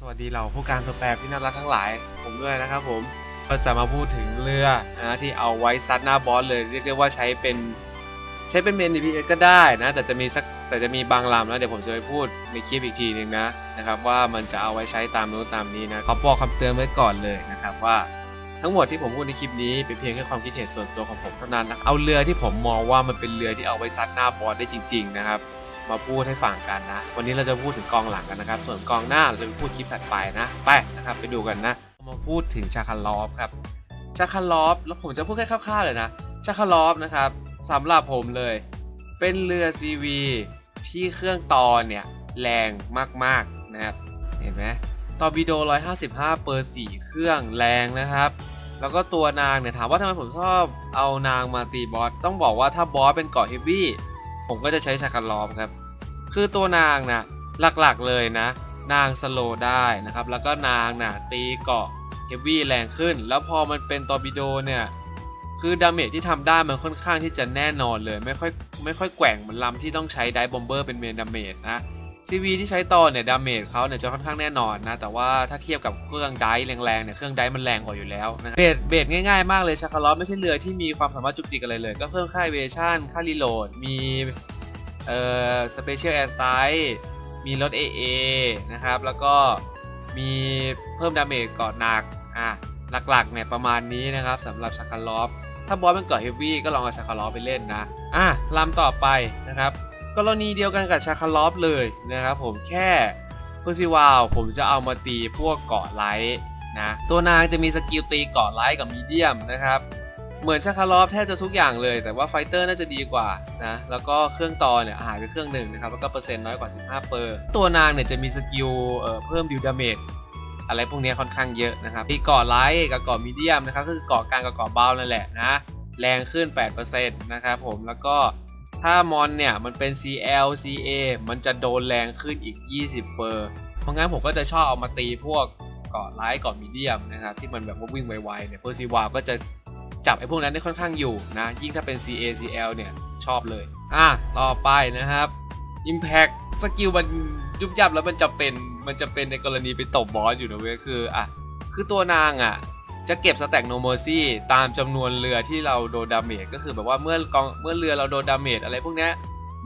สวัสดีเหล่าผู้การตัวแปรที่น่ารักทั้งหลาย ผมด้วยนะครับผมก็จะมาพูดถึงเรือนะที่เอาไว้ซัดหน้าบอสเลยเรียกได้ว่าใช้เป็นใช้เป็นเมน DPS ก็ได้นะ แต่จะมีสักแต่จะมีบางลำแล้วเดี๋ยวผมจะไปพูดในคลิปอีกทีหนึงนะนะครับว่ามันจะเอาไว้ใช้ตามนู้นตามนี้นะขอบอกคำเตือนไว้ก่อนเลยนะครับว่าทั้งหมดที่ผมพูดในคลิปนี้เป็นเพียงแค่ความคิดเห็นส่วนตัวของผมเท่านั้นนะเอาเรือที่ผมมองว่ามันเป็นเรือที่เอาไว้ซัดหน้าบอสได้จริง ๆ นะครับ มาพูดให้ฟังกันนะ วันนี้เราจะพูดถึงกองหลังกันนะครับ ส่วนกองหน้าเราจะไปพูดคลิปถัดไปนะ ไปนะครับไปดูกันนะ มาพูดถึงชาคาลอฟครับ ชาคาลอฟแล้วผมจะพูดแค่คร่าวๆเลยนะ ชาคาลอฟนะครับสำหรับผมเลย เป็นเรือ CV ที่เครื่องตอนเนี่ยแรงมากๆนะครับ เห็นไหมตอร์บิโด 155 เปอร์4เครื่องแรงนะครับแล้วก็ตัวนางเนี่ยถามว่าทำไมผมชอบเอานางมาตีบอสต้องบอกว่าถ้าบอสเป็นเกาะเฮฟวี่ ผมก็จะใช้ชาคารอฟครับ คือตัวนางนะหลักๆเลยนะ นางสโลได้นะครับ แล้วก็นางนะตีเกาะเฮฟวี่แรงขึ้น แล้วพอมันเป็นตอร์บิโดเนี่ย คือดาเมจที่ทำได้มันค่อนข้างที่จะแน่นอนเลย ไม่ค่อยไม่ค่อยแกว่งเหมือนลำที่ต้องใช้ไดบอมเบอร์เป็นเมนดาเมจนะ CV ที่ใช้ต่อเนี่ยดาเมจเขาเนี่ยจะค่อนข้างแน่นอนนะ แต่ว่าถ้าเทียบกับเครื่องไดแรงๆเนี่ยเครื่องไดมันแรงกว่าอยู่แล้วนะเบสเบสง่ายๆมากเลยชาคาลอฟไม่ใช่เรือที่มีความสามารถจุกจิกอะไรเลย ก็เพิ่มค่าเวชั่นค่ารีโหลด มีเอ่อสเปเชียลแอร์สไตล์มีลด AA นะครับ แล้วก็มีเพิ่มดาเมจก่อนหนักอะหลักๆเนี่ยประมาณนี้นะครับสำหรับชาคาลอฟถ้าบอสมันเกิดเฮฟวี่ก็ลองเอาชาคาลอฟไปเล่นนะอะลำต่อไปนะครับ กรณีเดียวกันกับชาคาลอฟเลยนะครับผมแค่เพอร์ซิวาลผมจะเอามาตีพวกเกาะไลท์นะตัวนางจะมีสกิลตีเกาะไลท์กับมีเดียมนะครับเหมือนชาคาลอฟแทบจะทุกอย่างเลย แต่ว่าไฟเตอร์น่าจะดีกว่านะแล้วก็เครื่องต่อเนี่ยหายไปเครื่องหนึ่งนะครับแล้วก็เปอร์เซ็นต์น้อยกว่า 15เปอร์ตัวนางเนี่ยจะมีสกิลเอ่อเพิ่มดิวดาเมจอะไรพวกนี้ค่อนข้างเยอะนะครับตีเกาะไลท์กับเกาะมีเดียมนะครับก็คือเกาะกลางกับเกาะเบานั่นแหละนะแรงขึ้น 8%นะครับผมแล้วก็ ถ้ามอนเนี่ยมันเป็น CL CA มันจะโดนแรงขึ้นอีก 20เปอร์เพราะงั้นผมก็จะชอบเอามาตีพวกเกาะไลท์เกาะมีเดียมนะครับที่มันแบบว่าวิ่งไวๆเนี่ยเพอร์ซีวาก็จะจับไอ้พวกนั้นได้ค่อนข้างอยู่นะ ยิ่งถ้าเป็น CA CL เนี่ยชอบเลย อะ ต่อไปนะครับ Impact สกิลมันยุบยับแล้วมันจะเป็นมันจะเป็นในกรณีไปตบบอสอยู่นะเว้ยคืออะคือตัวนางอะ จะเก็บสแต็กโนเมอร์ซี่ตามจำนวนเรือที่เราโดนดาเมจก็คือแบบว่าเมื่อกองเมื่อเรือเราโดนดาเมจอะไรพวกนี้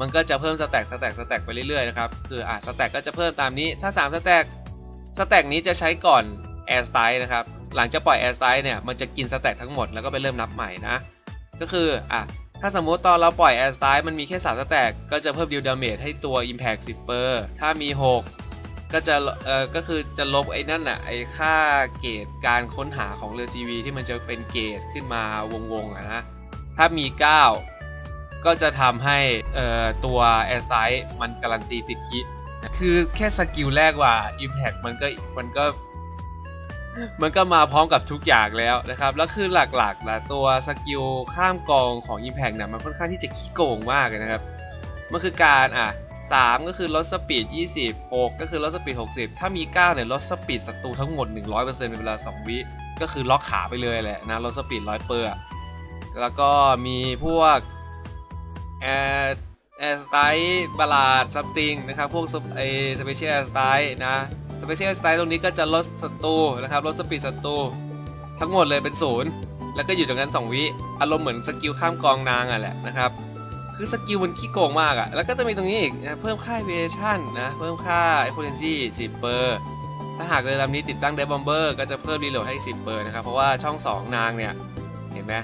มันก็จะเพิ่มสแต็กสแต็กสแต็กไปเรื่อยๆนะครับคืออะสแต็กก็จะเพิ่มตามนี้ถ้า 3 สแต็กสแต็กนี้จะใช้ก่อนแอร์สไตล์นะครับหลังจากปล่อยแอร์สไตล์เนี่ยมันจะกินสแต็กทั้งหมดแล้วก็ไปเริ่มนับใหม่นะก็คืออะถ้าสมมติตอนเราปล่อยแอร์สไตล์มันมีแค่3สแต็กก็จะเพิ่มดิวดาเมจให้ตัว Impact 10เปอร์ถ้ามี 6 ก็จะเออก็คือจะลบไอ้นั่นน่ะไอ้ค่าเกรดการค้นหาของเรือ CV ที่มันจะเป็นเกรดขึ้นมาวงๆนะ ถ้ามี 9 ก็จะทำให้เอ่อตัว a i r s t i l e มันการันตีติดคิคือแค่สกิลแรกว่า Impact มันก็มันก็ มันก็มาพร้อมกับทุกอย่างแล้วนะครับ แล้วคือหลักๆนะตัวสกิลข้ามกองของ Impact เนี่ยมันค่อนข้างที่จะขี้โกงมากนะครับ มันคือการอะ 3 ก็คือลดสปีด 20 6 ก็คือลดสปีด 60 ถ้ามี 9 เนี่ยลดสปีดศัตรูทั้งหมด 100%ในเวลา 2 วิ ก็คือล็อกขาไปเลยแหละนะลดสปีด100เปอร์แล้วก็มีพวกแอร์แอร์สไตล์บาลาดซัมติงนะครับ พวกไอสเปเชียลแอร์สไตล์นะสเปเชียลสไตล์ตรงนี้ก็จะลดศัตรูนะครับลดสปีดศัตรูทั้งหมดเลยเป็นศูนย์แล้วก็อยู่ตรงนั้น 2 วิ อารมณ์เหมือนสกิลข้ามกองนางอะแหละนะครับ คือสกิลมันขี้โกงมากอะแล้วก็จะมีตรงนี้อีกนะเพิ่มค่า variation นะ เพิ่มค่า efficiency 10เปอร์ถ้าหากเรือลำนี้ติดตั้ง d e b o m b e r ก็จะเพิ่ม reload ให้ 10เปอร์นะครับ เพราะว่าช่อง 2 นางเนี่ย เห็นไหม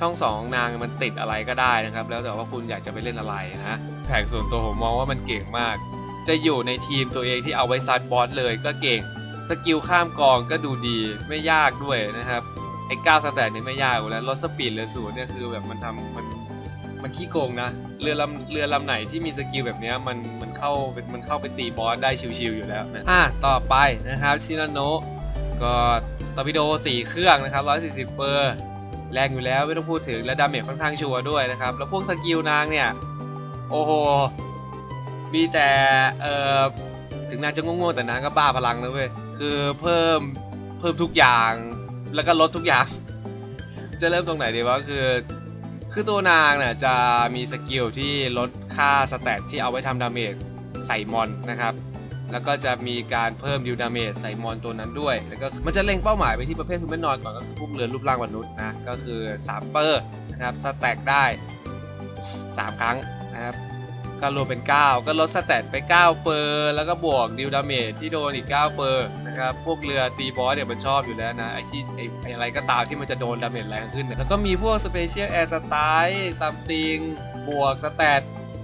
ช่อง 2 นางมันติดอะไรก็ได้นะครับ แล้วแต่ว่าคุณอยากจะไปเล่นอะไรนะ แผงส่วนตัวผมมองว่ามันเก่งมาก จะอยู่ในทีมตัวเองที่เอาไว้ซัดบอสเลยก็เก่ง สกิลข้ามกองก็ดูดีไม่ยากด้วยนะครับไอ้9สแตทนี่ไม่ยากอยู่แล้วลดสปีดเลือศูนย์เนี่ยคือแบบมันทำมัน มันขี้โกงนะ เรือลำเรือลำไหนที่มีสกิลแบบนี้มันมันเข้ามันเข้าไปตีบอสได้ชิวๆอยู่แล้วนะอะต่อไปนะครับชินาโนะก็ตอร์ปิโด4 เครื่องนะครับ 140 เปอร์แรงอยู่แล้วไม่ต้องพูดถึงและดาเมจค่อนข้างชัวร์ด้วยนะครับ แล้วพวกสกิลนางเนี่ย โอ้โห มีแต่เอ่อถึงนางจะงงๆแต่นางก็บ้าพลังนะเว้ย คือเพิ่มเพิ่มทุกอย่าง แล้วก็ลดทุกอย่าง จะเริ่มตรงไหนดีวะคือ คือตัวนางเนี่ยจะมีสกิลที่ลดค่าสแตทที่เอาไว้ทำดาเมจใส่มอนนะครับ แล้วก็จะมีการเพิ่มดิวดาเมจใส่มอนตัวนั้นด้วย แล้วก็มันจะเล็งเป้าหมายไปที่ประเภทฮูแมนนอยก่อนก็คือพวกเรือนรูปร่างมนุษย์นะ ก็คือ3เปอร์นะครับสแต็กได้ 3 ครั้งนะครับ ก็รวมเป็น 9 ก็ลดสแตทไป9เปอร์แล้วก็บวกดิวดาเมจที่โดนอีก9เปอร์ นะครับ พวกเรือตีบอสเนี่ยมันชอบอยู่แล้วนะ ไอที่ไอไอ้อะไรก็ตามที่มันจะโดนดาเมจแรงขึ้นเนี่ยแล้วก็มีพวกสเปเชียลแอร์สไตล์ซัมติงบวกสแตท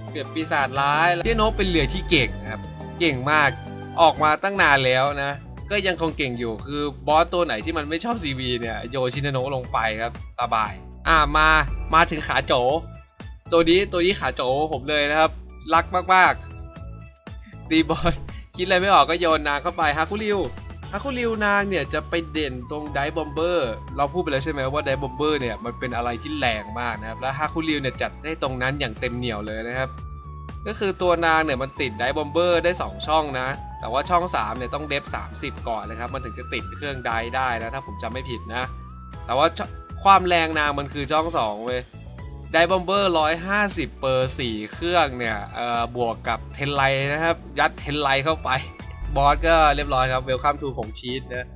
เปรียบปีศาจร้ายพี่นกเป็นเรือที่เก่งนะครับ เก่งมากออกมาตั้งนานแล้วนะ ก็ยังคงเก่งอยู่คือบอสตัวไหนที่มันไม่ชอบ CV เนี่ยโยชินโนะลงไปครับสบาย อ่ามามาถึงขาโจ ตัวนี้ตัวนี้ขาโจผมเลยนะครับ รักมากๆตีบอลคิดอะไรไม่ออกก็โยนนางเข้าไปฮาคุริว ฮาคุริวนางเนี่ยจะไปเด่นตรงไดบอมเบอร์เราพูดไปแล้วใช่ไหมว่าไดบอมเบอร์เนี่ยมันเป็นอะไรที่แรงมากนะครับแล้วฮาคุริวเนี่ยจัดได้ตรงนั้นอย่างเต็มเหนียวเลยนะครับ ก็คือตัวนางเนี่ยมันติดไดบอมเบอร์ได้ 2 ช่องนะ แต่ว่าช่อง3เนี่ยต้องเดฟ30 ก่อนนะครับมันถึงจะติดเครื่องไดได้นะถ้าผมจำไม่ผิดนะ แต่ว่าความแรงนางมันคือช่อง2เว้ยไดบอมเบอร์150 เปอร์4เครื่องเนี่ยบวกกับเทนไลนะครับยัดเทนไลเข้าไป บอสก็เรียบร้อยครับเวลคัมทูของชีตนะ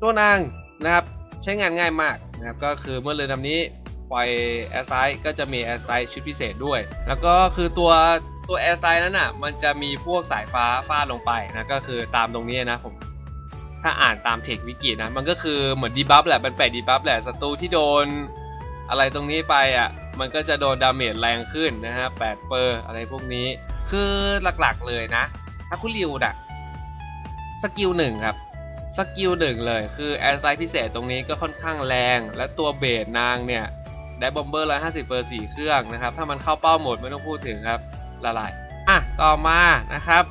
ตัวนางนะครับใช้งานง่ายมากนะครับก็คือเมื่อเรือลำนี้ปล่อยแอร์ไซด์ก็จะมีแอร์ไซด์ชุดพิเศษด้วย แล้วก็คือตัวตัวแอร์ไซด์นั้นอะมันจะมีพวกสายฟ้าฟาดลงไปนะก็คือตามตรงนี้นะผมถ้าอ่านตามเทควิกินะ มันก็คือเหมือนดีบัฟแหละเป็นแฝดดีบัฟแหละศัตรูที่โดนอะไรตรงนี้ไปอะมันก็จะโดนดาเมจแรงขึ้นนะฮะ8เปอร์อะไรพวกนี้ คือหลักๆเลยนะถ้าคุณริวน่ะ สกิลหนึ่งครับสกิลหนึ่งเลยคือแอร์ไซพิเศษตรงนี้ก็ค่อนข้างแรง และตัวเบสนางเนี่ยได้บอมเบอร์ร้อยห้าสิบเปอร์สี่เครื่องนะครับถ้ามันเข้าเป้าหมดไม่ต้องพูดถึงครับละลายอะต่อมานะครับ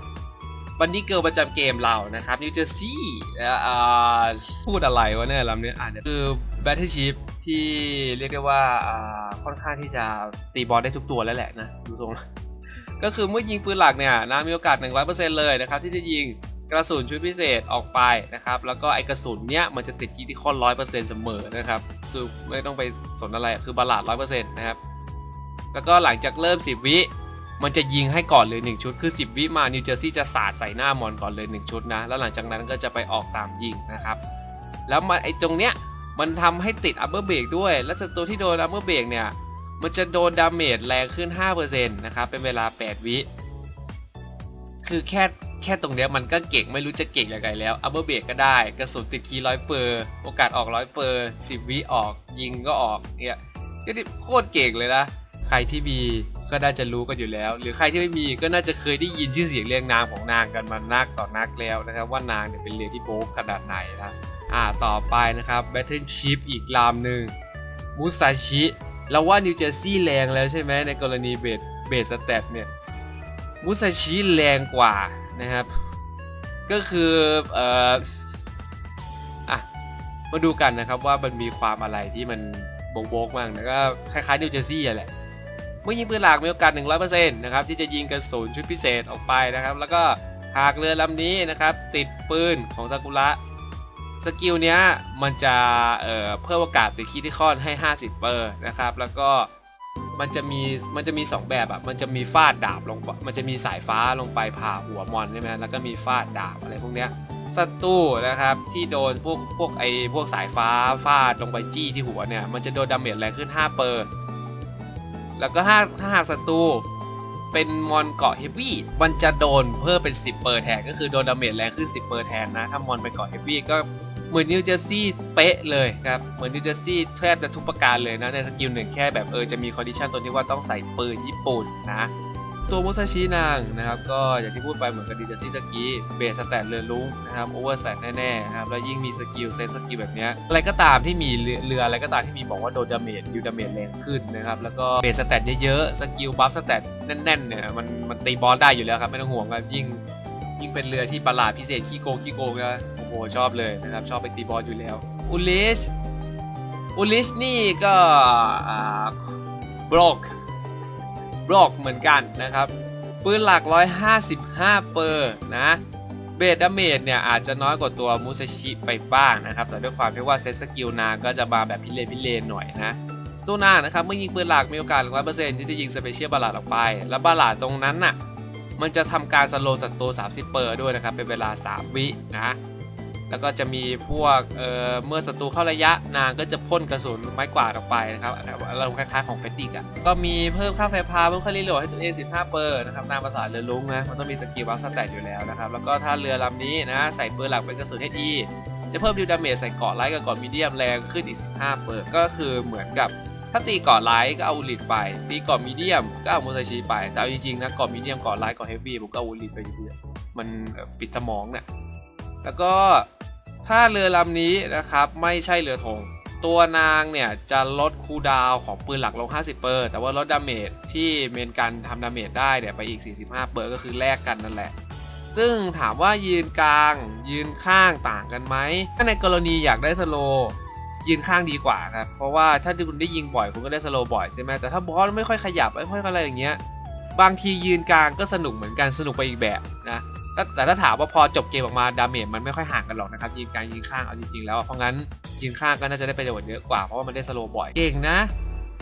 บันดี้เกิลประจำเกมเรานะครับนิวเจอร์ซีย์พูดอะไรวะเนี่ยลำเนี้ยอะคือ Battle Ship ที่เรียกได้ว่าอ่าค่อนข้างที่จะตีบอลได้ทุกตัวแล้วแหละนะดูทรงก็คือเมื่อยิงปืนหลักเนี่ยนะมีโอกาส 100%เลยนะครับที่จะยิง กระสุนชุดพิเศษออกไปนะครับ แล้วก็ไอกระสุนเนี้ยมันจะติดคีที่คอนร้อยเปอร์เซ็นต์เสมอนะครับ คือไม่ต้องไปสนอะไรคือบาลาดร้อยเปอร์เซ็นต์นะครับ แล้วก็หลังจากเริ่ม 10 วิ มันจะยิงให้ก่อนเลย 1 ชุด คือ 10 วิมานิวเจอร์ซีย์จะสาดใส่หน้ามอนก่อนเลย 1 ชุดนะ แล้วหลังจากนั้นก็จะไปออกตามยิงนะครับ แล้วมันไอตรงเนี้ยมันทำให้ติดอั p เ e r เบรกด้วย และศัตรูที่โดนอั p เ e r เบรกเนี่ย มันจะโดนดาเมจแรงขึ้น5%นะครับ เป็นเวลา 8 วิ คือแค่ แค่ตรงเนี้ยมันก็เก่งไม่รู้จะเก่งยังไงแล้วอั p เ e r เบรกก็ได้ กระสุนติดคีร้อยเปอร์โอกาสออกร้อยเปอร์สิบวิออก ยิงก็ออกเนี่ยก็นี่โคตรเก่งเลยนะใครที่มีก็น่าจะรู้กันอยู่แล้ว หรือใครที่ไม่มีก็น่าจะเคยได้ยินชื่อเสียงเรียงนามของนางกันมานักต่อนักแล้วนะครับ ว่านางเนี่ยเป็นเรือที่โบ๊กขนาดไหนนะอ่าต่อไปนะครับ Battle Ship อีกลำหนึ่งมุซาชิเราว่านิวเจอร์ซีย์แรงแล้วใช่ไหมในกรณีเบสเบสสแตทเนี่ยมุซาชิแรงกว่า นะครับ ก็คือเอ่ออะมาดูกันนะครับว่ามันมีความอะไรที่มันโบกๆบ้างนะก็คล้ายๆนิวเจอร์ซีย์อะแหละเมื่อยิงปืนหลักมีโอกาส 100%นะครับที่จะยิงกระสุนชุดพิเศษออกไปนะครับ แล้วก็หากเรือลำนี้นะครับ ติดปืนของซากุระสกิลเนี้ยมันจะเเพิ่มโอกาสติดคีที่คอนให้ 50เปอร์นะครับ แล้วก็ มันจะมีมันจะมี 2 แบบอะมันจะมีฟาดดาบลงมันจะมีสายฟ้าลงไปผ่าหัวมอนใช่ไหมแล้วก็มีฟาดดาบอะไรพวกเนี้ยศัตรูนะครับที่โดนพวกพวกไอพวกสายฟ้าฟาดลงไปจี้ที่หัวเนี่ยมันจะโดนดาเมจแรงขึ้น 5 เปอร์ แล้วก็ถ้าถ้าหากศัตรูเป็นมอนเกาะเฮฟวี่มันจะโดนเพิ่มเป็น 10 เปอร์แทนก็คือโดนดาเมจแรงขึ้น 10 เปอร์แทนนะถ้ามอนเป็นเกาะเฮฟวี่ก็ เหมือนนิวเจอร์ซีย์เป๊ะเลยครับ เหมือนนิวเจอร์ซีย์แทบจะทุกประการเลยนะ ในสกิลหนึ่งแค่แบบเออจะมีคอนดิชันตัวที่ว่าต้องใส่ปืนญี่ปุ่นนะ ตัวมุซาชินางนะครับ ก็อย่างที่พูดไปเหมือนกับดิจซี่ตะกี้ เบสสแตทเรือลุงนะครับโอเวอร์สแตทแน่ๆนะครับ แล้วยิ่งมีสกิลเซตสกิลแบบนี้อะไรก็ตามที่มีเรือเรืออะไรก็ตามที่มีบอกว่าโดนดาเมจยูดาเมจแรงขึ้นนะครับ แล้วก็เบสสแตทเยอะๆ สกิลบัฟสแตทแน่นๆเนี่ยมันมันตีบอสได้อยู่แล้วครับไม่ต้องห่วงครับยิ่งยิ่งเป็นเรือที่ประหลาดพิเศษขี้โกงขี้โกงนะ โอ้ชอบเลยนะครับ ชอบไปตีบอสอยู่แล้วอุลิชอุลิชนี่ก็บล็อกบล็อกเหมือนกันนะครับ ปืนหลัก 155 เปอร์นะเบสดาเมจเนี่ยอาจจะน้อยกว่าตัวมูซาชิไปบ้างนะครับ แต่ด้วยความที่ว่าเซตสกิลนาก็จะมาแบบพิเรนพิเรนหน่อยนะตัวนานะครับ เมื่อยิงปืนหลักมีโอกาส100%ที่จะยิงสเปเชียลบาลาดออกไป แล้วบาลาดตรงนั้นน่ะมันจะทำการสโลว์ศัตรู30 เปอร์ด้วยนะครับ เป็นเวลา 3 วินะ แล้วก็จะมีพวกเเมื่อศัตรูเข้าระยะนางก็จะพ่นกระสุนไม้กวาดออกไปนะครับอารมณ์คล้ายๆของเฟดดิกอะก็มีเพิ่มค่าไฟพาเพิ่มค่ารีโหลดให้ตัวเอง15 เปอร์นะครับตามภาษาเรือลุงนะมันต้องมีสกิลวัคสแตทอยู่แล้วนะครับแล้วก็ถ้าเรือลำนี้นะใส่เปืนหลักเป็นกระสุนให้ดีจะเพิ่มดิวดาเมจใส่เกาะไลท์กับเกาะมีเดียมแรงขึ้นอีก 15 เปอร์ก็คือเหมือนกับถ้าตีเกาะไลท์ก็เอาอูลิดไป ตีเกาะมีเดียมก็เอาโมซาชิไป แต่จริงๆนะเกาะมีเดียมเกาะไลท์เกาะเฮฟวี่ผมก็เอาอูลิดไปอยู่ดีอะมันปิดสมองเนี่ยแล้วก็ ถ้าเรือลำนี้นะครับไม่ใช่เรือธงตัวนางเนี่ยจะลดคูลดาวของปืนหลักลง 50 เปอร์ แต่ว่าลดดาเมจที่เมนกันทำดาเมจได้เนี่ยไปอีก 45 เปอร์ก็คือแลกกันนั่นแหละ ซึ่งถามว่ายืนกลาง ยืนข้างต่างกันไหม ถ้าในกรณีอยากได้สโลยืนข้างดีกว่าครับ เพราะว่าถ้าคุณได้ยิงบ่อยคุณก็ได้สโลบ่อยใช่ไหมแต่ถ้าบอสไม่ค่อยขยับไม่ค่อยอะไรอย่างเงี้ย บางทียืนกลางก็สนุกเหมือนกันสนุกไปอีกแบบนะ แต่ถ้าถามว่าพอจบเกมออกมาดาเมจมันไม่ค่อยห่างกันหรอกนะครับยืนกลางยืนข้างเอาจริงๆแล้วเพราะงั้นยืนข้างก็น่าจะได้ประโยชน์เยอะกว่าเพราะว่ามันได้สโลบ่อยเก่งนะ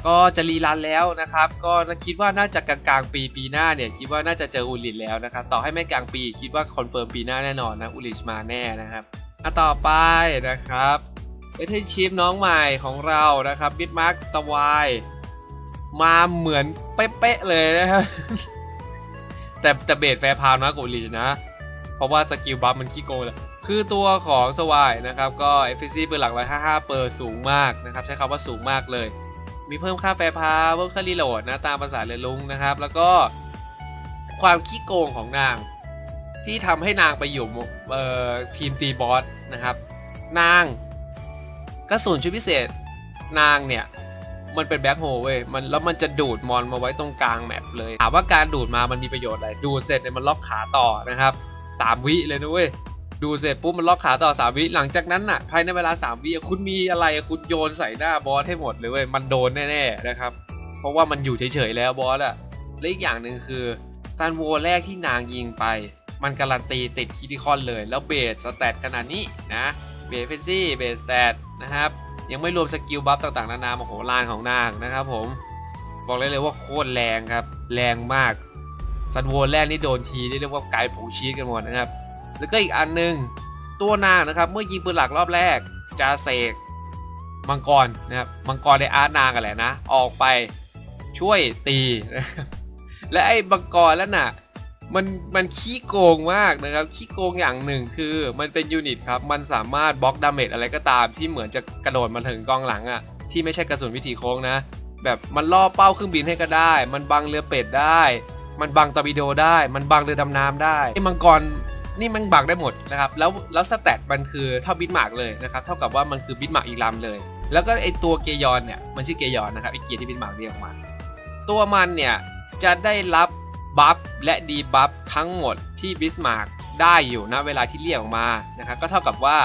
ก็จะรีรันแล้วนะครับ ก็คิดว่าน่าจะกลางๆปีปีหน้าเนี่ยคิดว่าน่าจะเจออุลิตแล้วนะครับต่อให้ไม่กลางปีคิดว่าคอนเฟิร์มปีหน้าแน่นอนนะอุลิตมาแน่นะครับอะต่อไปนะครับเอทชิฟน้องใหม่ของเรานะครับบิทมาร์คสวายมาเหมือนเป๊ะๆเลยนะครับแต่แต่เบสแฟร์พาวนะกว่าอุลิตนะ เพราะว่าสกิลบัฟมันขี้โกงเลยคือตัวของสวายนะครับก็เอฟซีปืนหลัก 155 เปอร์สูงมากนะครับใช้คำว่าสูงมากเลย มีเพิ่มค่าแฟร์พาเพิ่มค่ารีโหลดนะตามภาษาเรือลุงนะครับ แล้วก็ความขี้โกงของนาง ที่ทำให้นางไปอยู่เอ่อทีมตีบอสนะครับ นางกระสุนชุดพิเศษนางเนี่ยมันเป็นแบ็คโฮเว้ยมันแล้วมันจะดูดมอนมาไว้ตรงกลางแมปเลยถามว่าการดูดมามันมีประโยชน์อะไรดูดเสร็จเนี่ยมันล็อกขาต่อนะครับ 3 วิเลยนะเว้ยดูเสร็จปุ๊บมันล็อกขาต่อ 3 วิหลังจากนั้นน่ะภายในเวลา 3 วิคุณมีอะไรคุณโยนใส่หน้าบอสให้หมดเลยเว้ยมันโดนแน่ๆนะครับ เพราะว่ามันอยู่เฉยๆแล้วบอสอะและอีกอย่างหนึ่งคือซันโวแรกที่นางยิงไป มันการันตีติดคิติคอนเลย แล้วเบสสแตทขนาดนี้นะเบสเฟนซี่เบสสแตทนะครับยังไม่รวมสกิลบัฟต่างๆนานาโอ้โหลานของนางนะครับผม บอกเลยเลยว่าโคตรแรงครับ แรงมาก ซันโวแรกนี่โดนทีนี่เรียกว่ากลายผงชีสกันหมดนะครับ แล้วก็อีกอันหนึงตัวนางนะครับ เมื่อยิงปืนหลักรอบแรกจะเสกมังกรนะครับมังกรในอาร์ตนางกันแหละนะ ออกไปช่วยตีนะครับและไอ้มังกรแล้วน่ะมันมันขี้โกงมากนะครับขี้โกงอย่างหนึ่งคือมันเป็นยูนิตครับ มันสามารถบล็อกดาเมจอะไรก็ตาม ที่เหมือนจะกระโดดมาถึงกองหลังอะ่ะที่ไม่ใช่กระสุนวิถีโค้งนะ แบบมันล่อเป้าเครื่องบินให้ก็ได้ มันบังเรือเป็ดได้ มันบังตอร์ปิโดได้ มันบังเรือดำน้ำได้ไอ้มังกรนี่มันบังได้หมดนะครับ แล้วแล้วสแตทมันคือเท่าบิทมาร์กเลยนะครับ เท่ากับว่ามันคือบิทมาร์กอีกลำเลย แล้วก็ไอตัวเกยอนเนี่ย มันชื่อเกยอนนะครับไอเกียร์ที่บิทมาร์กเรียกมา ตัวมันเนี่ยจะได้รับบัฟและดีบัฟทั้งหมดที่บิสมาร์กได้อยู่นะเวลาที่เรียกออกมานะครับ ก็เท่ากับว่า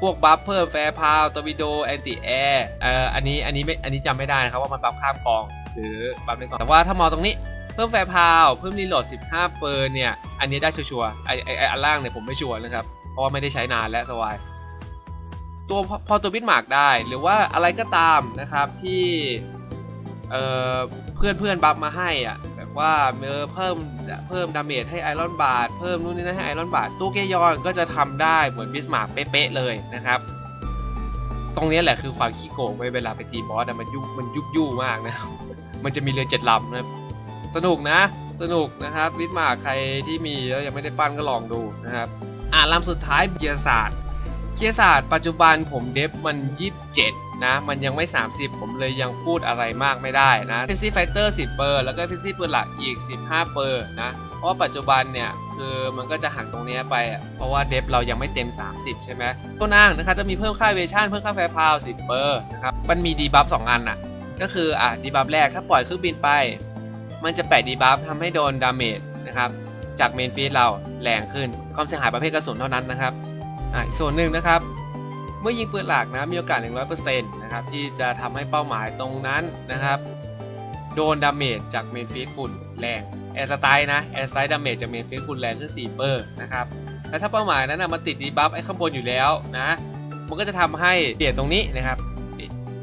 พวกบัฟเพิ่มแฟร์พาวตอร์ปิโดแอนติแอร์เอ่ออันนี้อันนี้ไม่อันนี้จำไม่ได้นะครับว่ามันบัฟข้ามกอง หรือบัฟในกองแต่ว่าถ้ามองตรงนี้ พิ่มแฟร์พาว เพิ่มรีโหลด 15 เปอร์เนี่ย อันนี้ได้ชัวร์ไอไอไออันล่างเนี่ยผมไม่ชัวร์นะครับ เพราะว่าไม่ได้ใช้นานแล้วสวาย ตัวพอพอตัวบิทมาร์กได้ หรือว่าอะไรก็ตามนะครับที่เอ่อเพื่อนเพื่อนบัฟมาให้อะแบบว่าเออเพิ่มเพิ่มดาเมจให้ไอรอนบาร์เพิ่มนู่นนี่นั่นให้ไอรอนบาร์ตัวเกยอนก็จะทำได้เหมือนบิสมาร์กเป๊ะๆเลยนะครับตรงนี้แหละคือความขี้โกงไว้เวลาไปตีบอสอะมันยุบมันยุบยู่มากนะ มันจะมีเรือเจ็ดลำนะ สนุกนะ สนุกนะครับวิทมาใครที่มีแล้วยังไม่ได้ปั้นก็ลองดูนะครับอ่าลำสุดท้ายเกียร์ศาสตร์เกียร์ศาสตร์ปัจจุบันผมเดฟมัน 27 นะ มันยังไม่ 30 ผมเลยยังพูดอะไรมากไม่ได้นะเพนซี่ไฟเตอร์10 เปอร์ แล้วก็เพนซี่ปืนหลักอีก 15 เปอร์นะ เพราะว่าปัจจุบันเนี่ยคือมันก็จะหักตรงนี้ไป เพราะว่าเดฟเรายังไม่เต็ม 30 ใช่ไหมตัวนางนะครับจะมีเพิ่มค่าเวชั่นเพิ่มค่าแฟร์พาว10 เปอร์นะครับมันมีดีบัฟสองอันน่ะก็คืออะดีบัฟแรกถ้าปล่อยเครื่องบินไป มันจะแปะดีบัฟทำให้โดนดาเมจนะครับจากเมนฟีดเราแรงขึ้นความเสียหายประเภทกระสุนเท่านั้นนะครับอะอีกส่วนหนึ่งนะครับ เมื่อยิงปืนหลักนะมีโอกาส 100%นะครับที่จะทำให้เป้าหมายตรงนั้นนะครับโดนดาเมจจากเมนฟีดคุณแรงแอร์สไตล์นะแอร์สไตล์ดาเมจจากเมนฟีดคุณแรงขึ้น4เปอร์นะครับและถ้าเป้าหมายนั้นนะมันติดดีบัฟไอ้ข้างบนอยู่แล้วนะมันก็จะทำให้เปลี่ยนตรงนี้นะครับ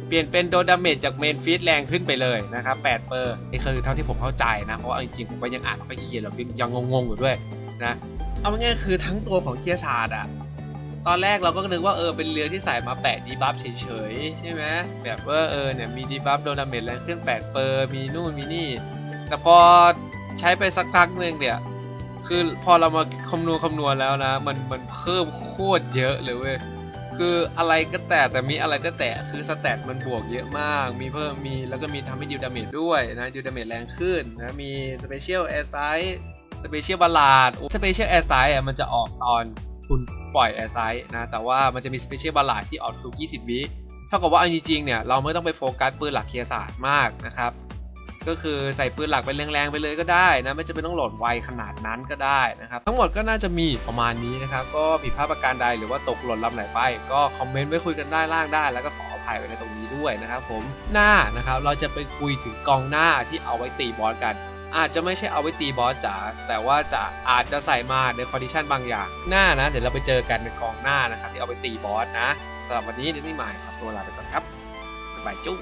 เปลี่ยนเป็นโดนดาเมจจากเมนฟีดแรงขึ้นไปเลยนะครับ8เปอร์นี่คือเท่าที่ผมเข้าใจนะ เพราะว่าจริงๆ ผมก็ยังอ่านไม่ค่อยเคลียร์หรอกยังงงๆอยู่ด้วยนะเอาง่ายๆคือทั้งตัวของเคียร์ศาสตร์อะตอนแรกเราก็นึกว่าเออเป็นเรือที่ใส่มาแปะดีบัฟเฉยๆใช่ไหมแบบว่าเออเนี่ยมีดีบัฟโดนดาเมจแรงขึ้น8เปอร์มีนู่นมีนี่ แต่พอใช้ไปสักพักหนึ่งเนี่ยคือพอเรามาคำนวณคำนวณแล้วนะ มันมันเพิ่มโคตรเยอะเลยเว้ย คืออะไรก็แต่แต่มีอะไรก็แต่คือสแตทมันบวกเยอะมาก มีเพิ่มมีแล้วก็มีทำให้ดิวดาเมจด้วยนะดิวดาเมจแรงขึ้นนะมีสเปเชียลแอร์ไซส์สเปเชียลบาลาดสเปเชียลแอร์ไซอะมันจะออกตอนคุณปล่อยแอร์ไซนะแต่ว่ามันจะมีสเปเชียลบาลาดที่ออกทุก 20 วิเท่ากับว่าเอาจริงๆเนี่ยเราไม่ต้องไปโฟกัสปืนหลักเคียร์ศาสตร์มากนะครับ ก็คือใส่ปืนหลักไปแรงๆไปเลยก็ได้นะไม่จำเป็นต้องโหลดไวขนาดนั้นก็ได้นะครับทั้งหมดก็น่าจะมีประมาณนี้นะครับก็ผิดพลาดประการใดหรือว่าตกหล่นลำไหนไป ก็คอมเมนต์ไว้คุยกันได้ล่างได้ แล้วก็ขออภัยไว้ในตรงนี้ด้วยนะครับผมหน้านะครับเราจะไปคุยถึงกองหน้าที่เอาไว้ตีบอสกันอาจจะไม่ใช่เอาไว้ตีบอสจ๋าแต่ว่าจะอาจจะใส่มาในคอนดิชันบางอย่างหน้านะ เดี๋ยวเราไปเจอกันในกองหน้านะครับที่เอาไปตีบอสนะสำหรับวันนี้เดนนี่หมายขอตัวลาไปก่อนครับบ๊ายบายจุ๊